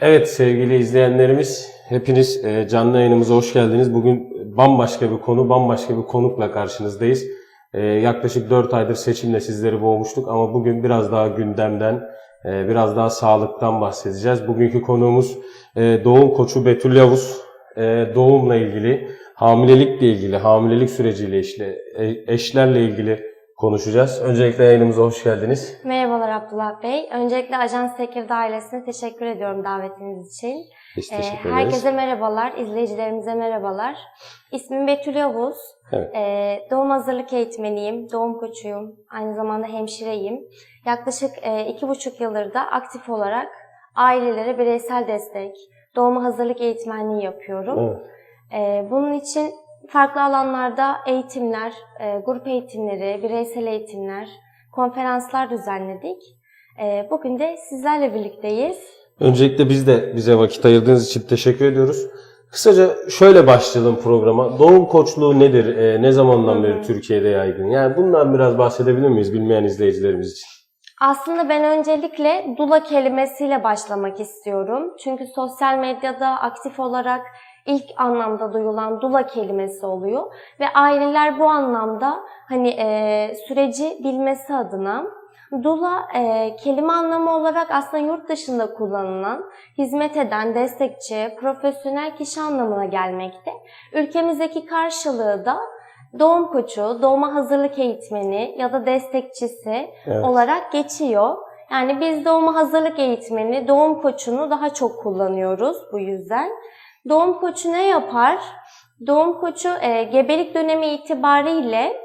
Evet sevgili izleyenlerimiz, hepiniz e, canlı yayınımıza hoş geldiniz. Bugün bambaşka bir konu, bambaşka bir konukla karşınızdayız. E, Yaklaşık 4 aydır seçimle sizleri boğmuştuk ama bugün biraz daha gündemden, e, biraz daha sağlıktan bahsedeceğiz. Bugünkü konuğumuz doğum koçu Betül Yavuz. Doğumla ilgili, hamilelikle ilgili, hamilelik süreciyle işte eşlerle ilgili konuşacağız. Öncelikle yayınımıza hoş geldiniz. Merhabalar Abdullah Bey. Öncelikle Ajans Tekirdağ ailesine teşekkür ediyorum davetiniz için. Biz Ee, teşekkür ederiz. herkese merhabalar, izleyicilerimize merhabalar. İsmim Betül Yavuz. Evet. Ee, doğum hazırlık eğitmeniyim, doğum koçuyum, aynı zamanda hemşireyim. Yaklaşık e, iki buçuk yıldır da aktif olarak ailelere bireysel destek, doğuma hazırlık eğitmenliği yapıyorum. Evet. Ee, bunun için farklı alanlarda eğitimler, e, grup eğitimleri, bireysel eğitimler, konferanslar düzenledik. Ee, bugün de sizlerle birlikteyiz. Öncelikle biz de bize vakit ayırdığınız için teşekkür ediyoruz. Kısaca şöyle başlayalım programa. Doğum koçluğu nedir? Ee, ne zamandan beri Türkiye'de yaygın? Yani bundan biraz bahsedebilir miyiz bilmeyen izleyicilerimiz için? Aslında ben öncelikle dula kelimesiyle başlamak istiyorum. Çünkü sosyal medyada aktif olarak ilk anlamda duyulan dula kelimesi oluyor. Ve aileler bu anlamda hani e, süreci bilmesi adına Dula e, kelime anlamı olarak aslında yurt dışında kullanılan, hizmet eden, destekçi, profesyonel kişi anlamına gelmekte. Ülkemizdeki karşılığı da doğum koçu, doğuma hazırlık eğitmeni ya da destekçisi Evet. olarak geçiyor. Yani biz doğuma hazırlık eğitmeni, doğum koçunu daha çok kullanıyoruz bu yüzden. Doğum koçu ne yapar? Doğum koçu e, gebelik dönemi itibariyle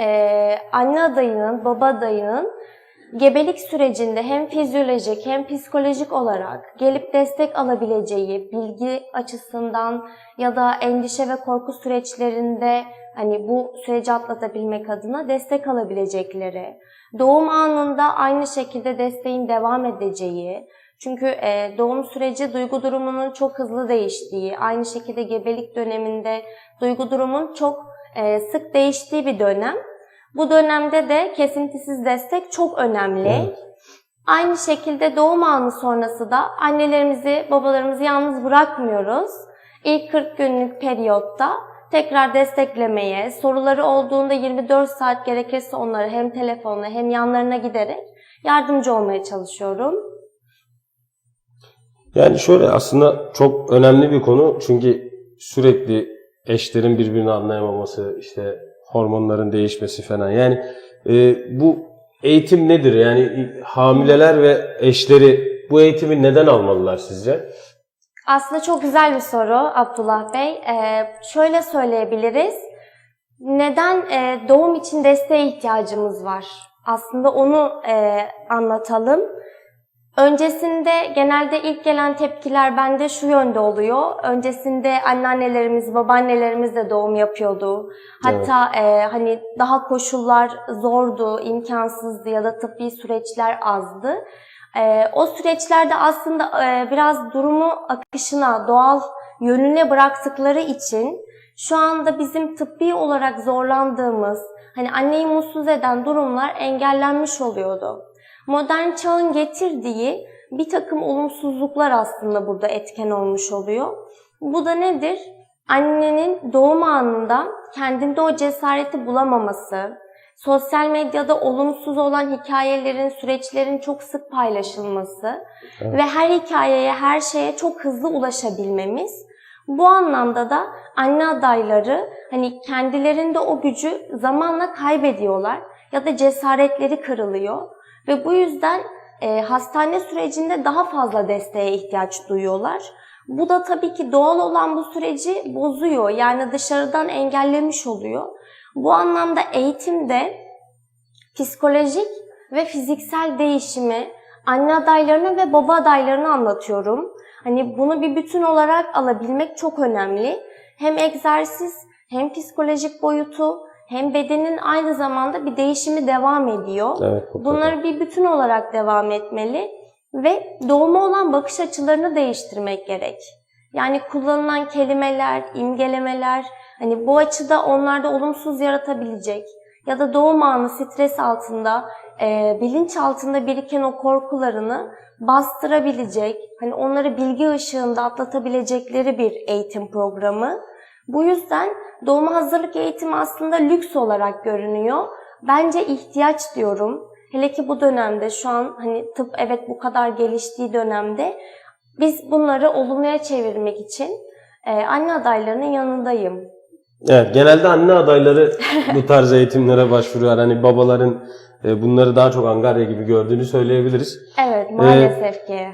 e, anne adayının, baba adayının gebelik sürecinde hem fizyolojik hem psikolojik olarak gelip destek alabileceği bilgi açısından ya da endişe ve korku süreçlerinde hani bu süreci atlatabilmek adına destek alabilecekleri, doğum anında aynı şekilde desteğin devam edeceği, çünkü e, doğum süreci duygu durumunun çok hızlı değiştiği, aynı şekilde gebelik döneminde duygu durumun çok e, sık değiştiği bir dönem. Bu dönemde de kesintisiz destek çok önemli. Evet. Aynı şekilde doğum anı sonrası da annelerimizi, babalarımızı yalnız bırakmıyoruz. İlk 40 günlük periyotta tekrar desteklemeye, soruları olduğunda 24 saat gerekirse onları hem telefonla hem yanlarına giderek yardımcı olmaya çalışıyorum. Yani şöyle aslında çok önemli bir konu. Çünkü sürekli eşlerin birbirini anlayamaması, işte hormonların değişmesi falan. Yani e, bu eğitim nedir? Yani hamileler ve eşleri bu eğitimi neden almalılar sizce? Aslında çok güzel bir soru Abdullah Bey. Ee, şöyle söyleyebiliriz. Neden e, doğum için desteğe ihtiyacımız var? Aslında onu e, anlatalım. Öncesinde genelde ilk gelen tepkiler bende şu yönde oluyor. Öncesinde anneannelerimiz, babaannelerimiz de doğum yapıyordu. Hatta e, hani daha koşullar zordu, imkansızdı ya da tıbbi süreçler azdı. E, o süreçlerde aslında e, biraz durumu akışına, doğal yönüne bıraktıkları için şu anda bizim tıbbi olarak zorlandığımız, hani anneyi mutsuz eden durumlar engellenmiş oluyordu. Modern çağın getirdiği bir takım olumsuzluklar aslında burada etken olmuş oluyor. Bu da nedir? Annenin doğum anında kendinde o cesareti bulamaması, sosyal medyada olumsuz olan hikayelerin, süreçlerin çok sık paylaşılması Evet. ve her hikayeye, her şeye çok hızlı ulaşabilmemiz. Bu anlamda da anne adayları hani kendilerinde o gücü zamanla kaybediyorlar ya da cesaretleri kırılıyor ve bu yüzden e, hastane sürecinde daha fazla desteğe ihtiyaç duyuyorlar. Bu da tabii ki doğal olan bu süreci bozuyor. Yani dışarıdan engellemiş oluyor. Bu anlamda eğitimde psikolojik ve fiziksel değişimi anne adaylarına ve baba adaylarına anlatıyorum. Hani bunu bir bütün olarak alabilmek çok önemli. Hem egzersiz hem psikolojik boyutu hem bedenin aynı zamanda bir değişimi devam ediyor. Evet. Bunları bir bütün olarak devam etmeli ve doğuma olan bakış açılarını değiştirmek gerek. Yani kullanılan kelimeler, imgelemeler hani bu açıda onlarda olumsuz yaratabilecek ya da doğum anı stres altında, e, bilinç altında biriken o korkularını bastırabilecek, hani onları bilgi ışığında atlatabilecekleri bir eğitim programı. Bu yüzden doğuma hazırlık eğitimi aslında lüks olarak görünüyor. Bence ihtiyaç diyorum. Hele ki bu dönemde şu an hani tıp evet bu kadar geliştiği dönemde biz bunları olumluya çevirmek için e, anne adaylarının yanındayım. Evet, genelde anne adayları bu tarz eğitimlere başvuruyor. Hani babaların e, bunları daha çok Angarya gibi gördüğünü söyleyebiliriz. Evet maalesef ki.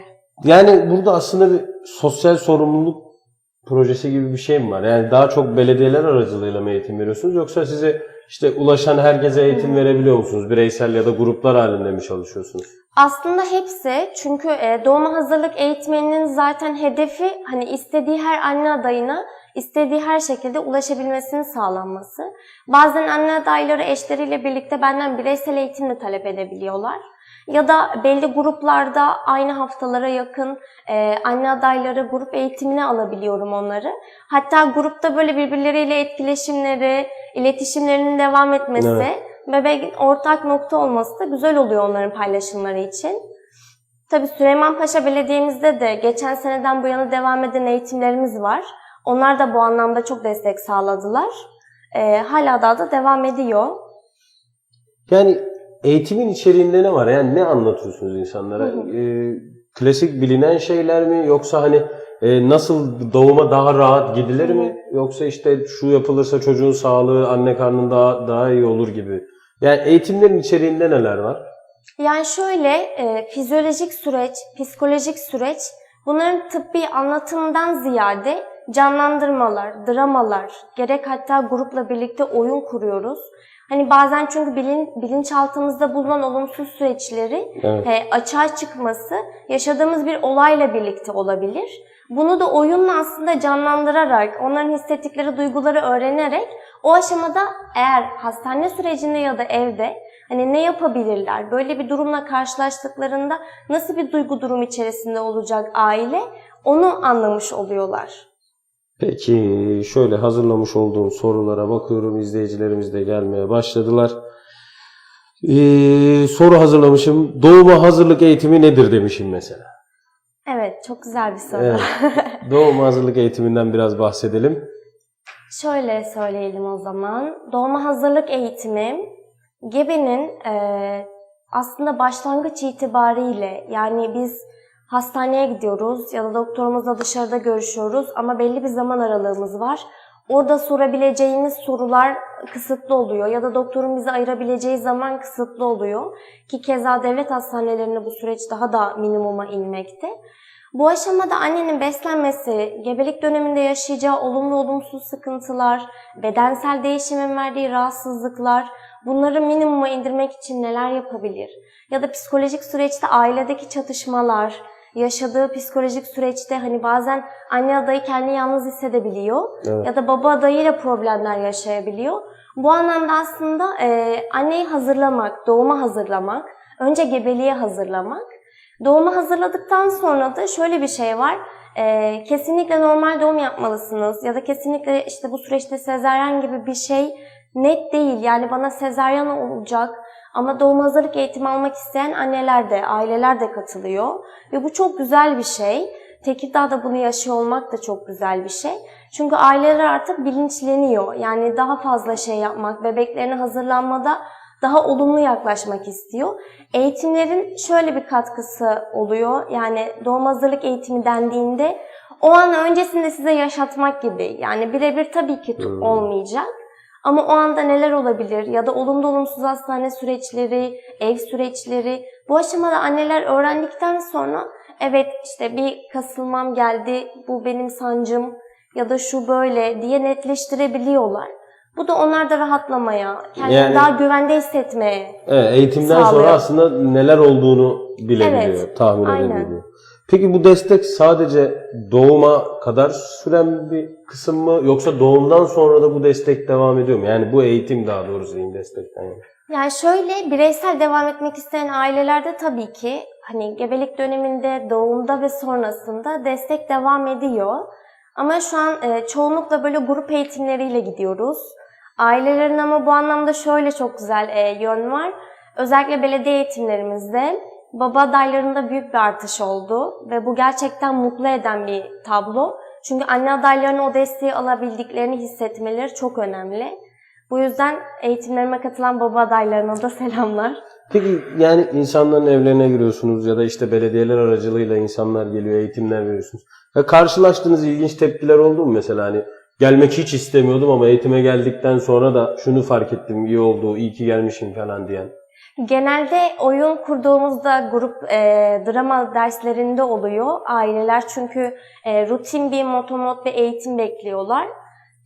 Yani burada aslında bir sosyal sorumluluk projesi gibi bir şey mi var? Yani daha çok belediyeler aracılığıyla mı eğitim veriyorsunuz yoksa size işte ulaşan herkese eğitim verebiliyor musunuz? Bireysel ya da gruplar halinde mi çalışıyorsunuz? Aslında hepsi çünkü e, doğuma hazırlık eğitmeninin zaten hedefi hani istediği her anne adayına istediği her şekilde ulaşabilmesinin sağlanması. Bazen anne adayları eşleriyle birlikte benden bireysel eğitim de talep edebiliyorlar. Ya da belli gruplarda aynı haftalara yakın e, anne adayları grup eğitimine alabiliyorum onları. Hatta grupta böyle birbirleriyle etkileşimleri, iletişimlerinin devam etmesi Evet. ve belki ortak nokta olması da güzel oluyor onların paylaşımları için. Tabii Süleymanpaşa Belediye'mizde de geçen seneden bu yana devam eden eğitimlerimiz var. Onlar da bu anlamda çok destek sağladılar. Ee, hala daha da devam ediyor. Yani eğitimin içeriğinde ne var? Yani ne anlatıyorsunuz insanlara? Hı hı. Ee, klasik bilinen şeyler mi? Yoksa hani e, nasıl doğuma daha rahat gidilir Hı hı. mi? Yoksa işte şu yapılırsa çocuğun sağlığı anne karnında daha iyi olur gibi. Yani eğitimlerin içeriğinde neler var? Yani şöyle e, fizyolojik süreç, psikolojik süreç bunların tıbbi anlatımdan ziyade canlandırmalar, dramalar, gerek hatta grupla birlikte oyun kuruyoruz. Hani bazen çünkü bilin, bilinçaltımızda bulunan olumsuz süreçleri Evet. e, açığa çıkması yaşadığımız bir olayla birlikte olabilir. Bunu da oyunla aslında canlandırarak, onların hissettikleri duyguları öğrenerek o aşamada eğer hastane sürecinde ya da evde hani ne yapabilirler, böyle bir durumla karşılaştıklarında nasıl bir duygu durum içerisinde olacak aile onu anlamış oluyorlar. Peki şöyle hazırlamış olduğum sorulara bakıyorum. İzleyicilerimiz de gelmeye başladılar. Ee, soru hazırlamışım. Doğuma hazırlık eğitimi nedir demişim mesela. Evet, çok güzel bir soru. Evet. Doğuma hazırlık eğitiminden biraz bahsedelim. Şöyle söyleyelim o zaman. Doğuma hazırlık eğitimi gebenin eee, aslında başlangıç itibariyle yani biz hastaneye gidiyoruz ya da doktorumuzla dışarıda görüşüyoruz ama belli bir zaman aralığımız var. Orada sorabileceğimiz sorular kısıtlı oluyor ya da doktorun bize ayırabileceği zaman kısıtlı oluyor. Ki keza devlet hastanelerinde bu süreç daha da minimuma inmekte. Bu aşamada annenin beslenmesi, gebelik döneminde yaşayacağı olumlu olumsuz sıkıntılar, bedensel değişimin verdiği rahatsızlıklar, bunları minimuma indirmek için neler yapabilir? Ya da psikolojik süreçte ailedeki çatışmalar, yaşadığı psikolojik süreçte hani bazen anne adayı kendini yalnız hissedebiliyor Evet. ya da baba adayıyla problemler yaşayabiliyor. Bu anlamda aslında e, anneyi hazırlamak, doğuma hazırlamak, önce gebeliğe hazırlamak. Doğuma hazırladıktan sonra da şöyle bir şey var. Ee, kesinlikle normal doğum yapmalısınız ya da kesinlikle işte bu süreçte sezaryen gibi bir şey net değil. Yani bana sezaryen olacak ama doğum hazırlık eğitimi almak isteyen anneler de, aileler de katılıyor. Ve bu çok güzel bir şey. Tekirdağ'da bunu yaşıyor olmak da çok güzel bir şey. Çünkü aileler artık bilinçleniyor. Yani daha fazla şey yapmak, bebeklerine hazırlanmada daha olumlu yaklaşmak istiyor. Eğitimlerin şöyle bir katkısı oluyor. Yani doğum hazırlık eğitimi dendiğinde o an öncesinde size yaşatmak gibi. Yani birebir tabii ki Hmm. olmayacak. Ama o anda neler olabilir ya da olumlu olumsuz hastane süreçleri, ev süreçleri bu aşamada anneler öğrendikten sonra evet işte bir kasılmam geldi, bu benim sancım ya da şu böyle diye netleştirebiliyorlar. Bu da onlarda rahatlamaya, kendini Yani- daha güvende hissetmeye Evet, eğitimden Sağlıyor. sonra aslında neler olduğunu bilebiliyor, Evet, tahmin aynen. edebiliyor. Peki bu destek sadece doğuma kadar süren bir kısım mı yoksa doğumdan sonra da bu destek devam ediyor mu? Yani bu eğitim daha doğrusu diyeyim destekten. yani. Yani şöyle bireysel devam etmek isteyen ailelerde tabii ki hani gebelik döneminde, doğumda ve sonrasında destek devam ediyor. Ama şu an e, çoğunlukla böyle grup eğitimleriyle gidiyoruz. Ailelerin ama bu anlamda şöyle çok güzel e, yön var. Özellikle belediye eğitimlerimizde baba adaylarında büyük bir artış oldu ve bu gerçekten mutlu eden bir tablo. Çünkü anne adaylarının o desteği alabildiklerini hissetmeleri çok önemli. Bu yüzden eğitimlerime katılan baba adaylarına da selamlar. Peki yani insanların evlerine giriyorsunuz ya da işte belediyeler aracılığıyla insanlar geliyor, eğitimler veriyorsunuz. Ve karşılaştığınız ilginç tepkiler oldu mu mesela hani gelmek hiç istemiyordum ama eğitime geldikten sonra da şunu fark ettim iyi oldu, iyi ki gelmişim falan diyen. Genelde oyun kurduğumuzda grup e, drama derslerinde oluyor aileler çünkü e, rutin bir motomot bir eğitim bekliyorlar.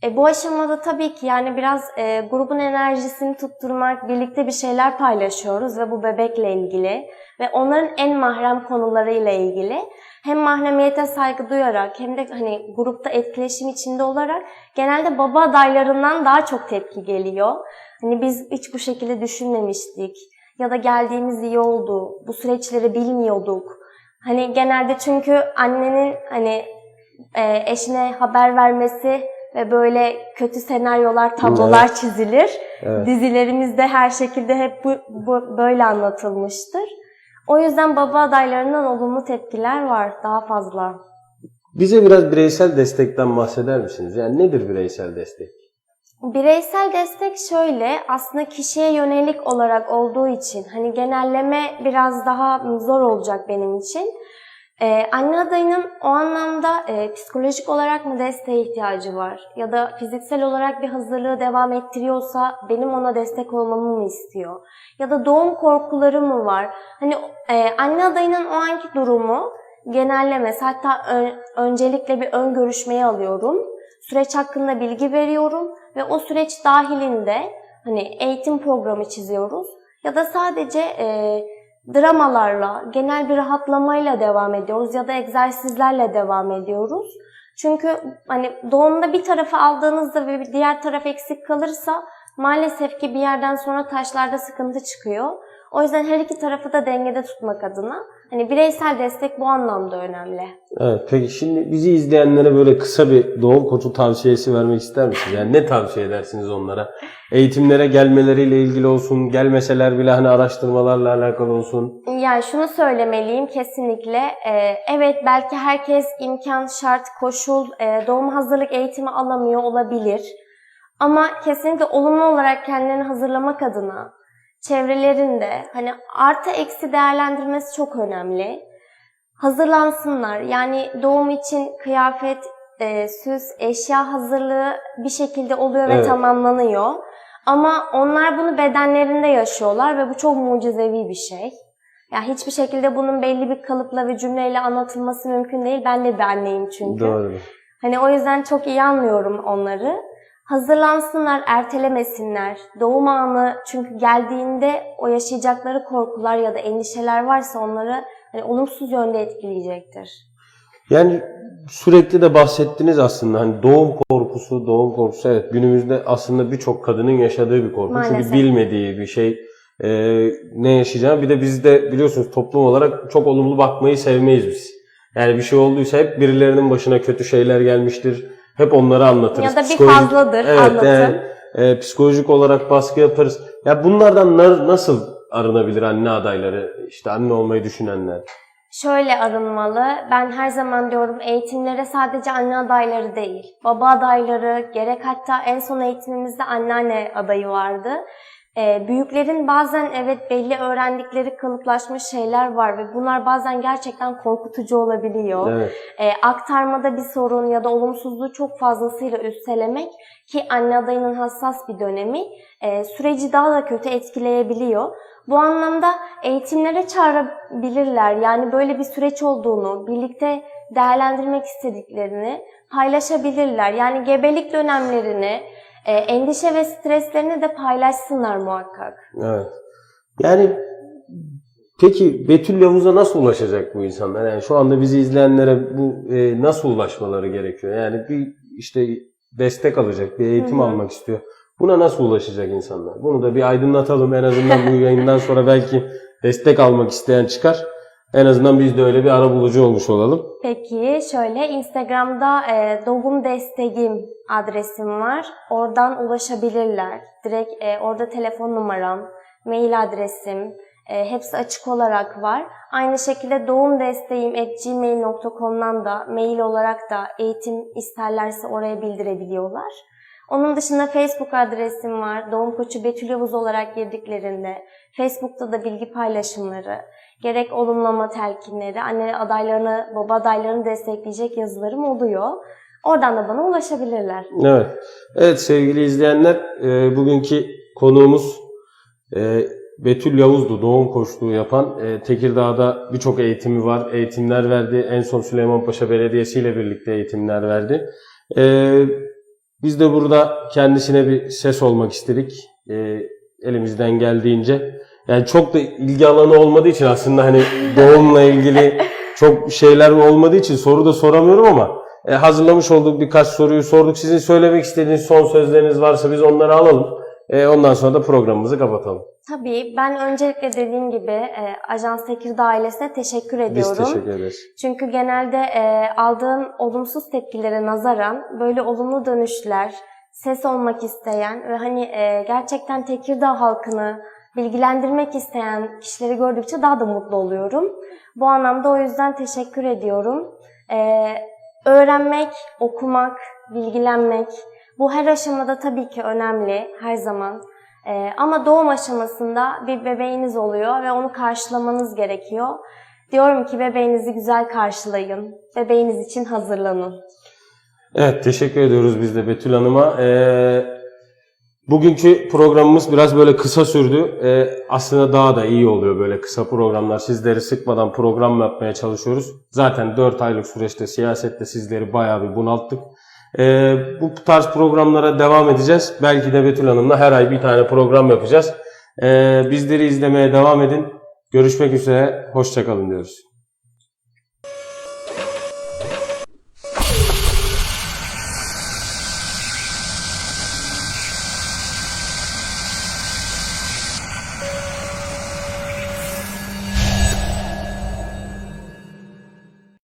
E, bu aşamada tabii ki yani biraz e, grubun enerjisini tutturmak, birlikte bir şeyler paylaşıyoruz ve bu bebekle ilgili ve onların en mahrem konularıyla ilgili hem mahremiyete saygı duyarak hem de hani grupta etkileşim içinde olarak genelde baba adaylarından daha çok tepki geliyor. Hani biz hiç bu şekilde düşünmemiştik ya da geldiğimiz iyi oldu, bu süreçleri bilmiyorduk. Hani genelde çünkü annenin hani e, eşine haber vermesi ve böyle kötü senaryolar, tablolar çizilir. Evet. Dizilerimizde her şekilde hep bu, bu böyle anlatılmıştır. O yüzden baba adaylarından olumlu tepkiler var daha fazla. Bize biraz bireysel destekten bahseder misiniz? Yani nedir bireysel destek? Bireysel destek şöyle, aslında kişiye yönelik olarak olduğu için, hani genelleme biraz daha zor olacak benim için. Ee, anne adayının o anlamda e, psikolojik olarak mı desteğe ihtiyacı var? Ya da fiziksel olarak bir hazırlığı devam ettiriyorsa benim ona destek olmamı mı istiyor? Ya da doğum korkuları mı var? Hani e, anne adayının o anki durumu genellemesi, hatta ön- öncelikle bir ön görüşmeyi alıyorum. Süreç hakkında bilgi veriyorum ve o süreç dahilinde hani eğitim programı çiziyoruz ya da sadece e, dramalarla, genel bir rahatlamayla devam ediyoruz ya da egzersizlerle devam ediyoruz. Çünkü hani doğumda bir tarafı aldığınızda ve diğer taraf eksik kalırsa maalesef ki bir yerden sonra taşlarda sıkıntı çıkıyor. O yüzden her iki tarafı da dengede tutmak adına hani bireysel destek bu anlamda önemli. Evet, peki şimdi bizi izleyenlere böyle kısa bir doğum koçu tavsiyesi vermek ister misiniz? Yani ne tavsiye edersiniz onlara? Eğitimlere gelmeleriyle ilgili olsun, gelmeseler bile hani araştırmalarla alakalı olsun. Yani şunu söylemeliyim kesinlikle. Ee, evet belki herkes imkan, şart, koşul, e, doğum hazırlık eğitimi alamıyor olabilir. Ama kesinlikle olumlu olarak kendilerini hazırlamak adına çevrelerinde hani artı eksi değerlendirmesi çok önemli. Hazırlansınlar. Yani doğum için kıyafet, e, süs, eşya hazırlığı bir şekilde oluyor ve Evet. tamamlanıyor. Ama onlar bunu bedenlerinde yaşıyorlar ve bu çok mucizevi bir şey. Ya hiçbir şekilde bunun belli bir kalıpla ve cümleyle anlatılması mümkün değil. Ben de bir anneyim çünkü. Doğru. Hani o yüzden çok iyi anlıyorum onları. Hazırlansınlar, ertelemesinler. Doğum anı çünkü geldiğinde o yaşayacakları korkular ya da endişeler varsa onları hani olumsuz yönde etkileyecektir. Yani sürekli de bahsettiniz aslında hani doğum korkusu, doğum korkusu evet günümüzde aslında birçok kadının yaşadığı bir korku. Çünkü Maalesef. bilmediği bir şey e, ne yaşayacağını. Bir de biz de biliyorsunuz toplum olarak çok olumlu bakmayı sevmeyiz biz. Yani bir şey olduysa hep birilerinin başına kötü şeyler gelmiştir. Hep onları anlatırız. Ya da bir Psikolojik- fazladır Evet, anlatım. yani, e, psikolojik olarak baskı yaparız. Ya bunlardan na- nasıl arınabilir anne adayları, işte anne olmayı düşünenler? Şöyle arınmalı. Ben her zaman diyorum eğitimlere sadece anne adayları değil, baba adayları, gerek hatta en son eğitimimizde anneanne adayı vardı. Ee, büyüklerin bazen evet belli öğrendikleri kalıplaşmış şeyler var ve bunlar bazen gerçekten korkutucu olabiliyor. Evet. E, aktarmada bir sorun ya da olumsuzluğu çok fazlasıyla üstelemek ki anne adayının hassas bir dönemi e, süreci daha da kötü etkileyebiliyor. Bu anlamda eğitimlere çağırabilirler. Yani böyle bir süreç olduğunu, birlikte değerlendirmek istediklerini paylaşabilirler. Yani gebelik dönemlerini, e, endişe ve streslerini de paylaşsınlar muhakkak. Evet. Yani peki Betül Yavuz'a nasıl ulaşacak bu insanlar? Yani şu anda bizi izleyenlere bu e, nasıl ulaşmaları gerekiyor? Yani bir işte destek alacak, bir eğitim Hı hı. almak istiyor. Buna nasıl ulaşacak insanlar? Bunu da bir aydınlatalım. En azından bu yayından sonra belki destek almak isteyen çıkar. En azından biz de öyle bir ara bulucu olmuş olalım. Peki şöyle Instagram'da e, Doğum Desteğim adresim var. Oradan ulaşabilirler. Direkt e, orada telefon numaram, mail adresim, E, hepsi açık olarak var. Aynı şekilde doğumdesteğim.gmail.com'dan da mail olarak da eğitim isterlerse oraya bildirebiliyorlar. Onun dışında Facebook adresim var. Doğum koçu Betül Yavuz olarak girdiklerinde Facebook'ta da bilgi paylaşımları, gerek olumlama telkinleri, anne adaylarını, baba adaylarını destekleyecek yazılarım oluyor. Oradan da bana ulaşabilirler. Evet. Evet sevgili izleyenler, e, bugünkü konuğumuz e, Betül Yavuz'du. Doğum koçluğu yapan. E, Tekirdağ'da birçok eğitimi var. Eğitimler verdi. En son Süleymanpaşa Belediyesi ile birlikte eğitimler verdi. E, biz de burada kendisine bir ses olmak istedik. E, elimizden geldiğince. Yani çok da ilgi alanı olmadığı için aslında hani doğumla ilgili çok şeyler olmadığı için soru da soramıyorum ama e, hazırlamış olduğuk birkaç soruyu sorduk. Sizin söylemek istediğiniz son sözleriniz varsa biz onları alalım. E, ondan sonra da programımızı kapatalım. Tabii ben öncelikle dediğim gibi e, Ajans Tekirdağ ailesine teşekkür Biz ediyorum. teşekkür ederiz. Çünkü genelde e, aldığım olumsuz tepkilere nazaran böyle olumlu dönüşler, ses olmak isteyen ve hani e, gerçekten Tekirdağ halkını bilgilendirmek isteyen kişileri gördükçe daha da mutlu oluyorum. Bu anlamda o yüzden teşekkür ediyorum. E, öğrenmek, okumak, bilgilenmek bu her aşamada tabii ki önemli her zaman. E, ama doğum aşamasında bir bebeğiniz oluyor ve onu karşılamanız gerekiyor. Diyorum ki bebeğinizi güzel karşılayın. Bebeğiniz için hazırlanın. Evet teşekkür ediyoruz biz de Betül Hanım'a. Ee, bugünkü programımız biraz böyle kısa sürdü. Ee, aslında daha da iyi oluyor böyle kısa programlar. Sizleri sıkmadan program yapmaya çalışıyoruz. Zaten 4 aylık süreçte siyasette sizleri bayağı bir bunalttık. Ee, bu tarz programlara devam edeceğiz. Belki de Betül Hanım'la her ay bir tane program yapacağız. Ee, bizleri izlemeye devam edin. Görüşmek üzere. Hoşçakalın diyoruz.